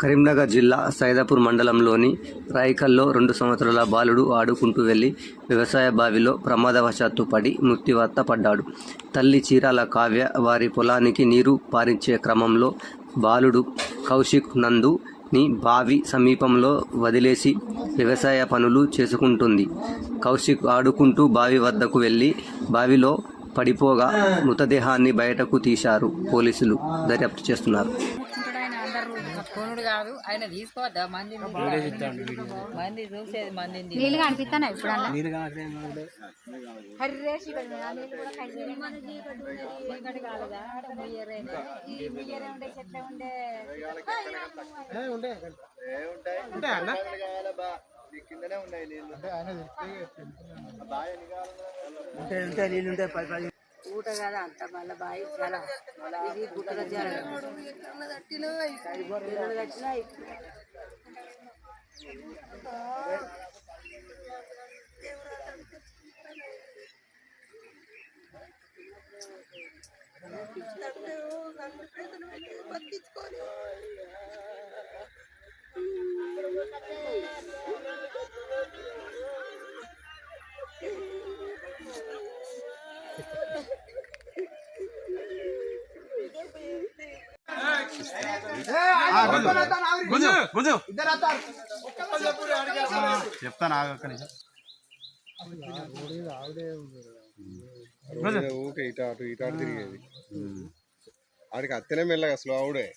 కరీంనగర్ జిల్లా సైదాపూర్ మండలంలోని రాయికల్లో రెండు సంవత్సరాల బాలుడు ఆడుకుంటూ వెళ్ళి వ్యవసాయ బావిలో ప్రమాదవశాత్తు పడి మృత్యువార్త పడ్డాడు. తల్లి చీరాల కావ్య వారి పొలానికి నీరు పారించే క్రమంలో బాలుడు కౌశిక్ నందు ని బావి సమీపంలో వదిలేసి వ్యవసాయ పనులు చేసుకుంటుంది. కౌశిక్ ఆడుకుంటూ బావి వద్దకు వెళ్ళి బావిలో పడిపోగా మృతదేహాన్ని బయటకు తీశారు పోలీసులు. దర్యాప్తు చేస్తున్నారు. కొనుడు కాదు. ఆయన తీసుకోవద్దా? మంది మంది చూసేది మందిని నీళ్ళు కనిపిస్తానా ఇప్పుడు మీద ఆ నీళ్ళు మన చీకటి ఊట కదా అంత మళ్ళీ బాయి చాలా ఇది గుట్టగా జరగదు పిల్లలు కట్టినా చెప్తాను ఆగు ఒక్క నిమిషం ఊకే ఇటు అటు ఇటు అటు తిరిగేది ఆడికి అత్తనే మెల్లగా స్లో అవుడే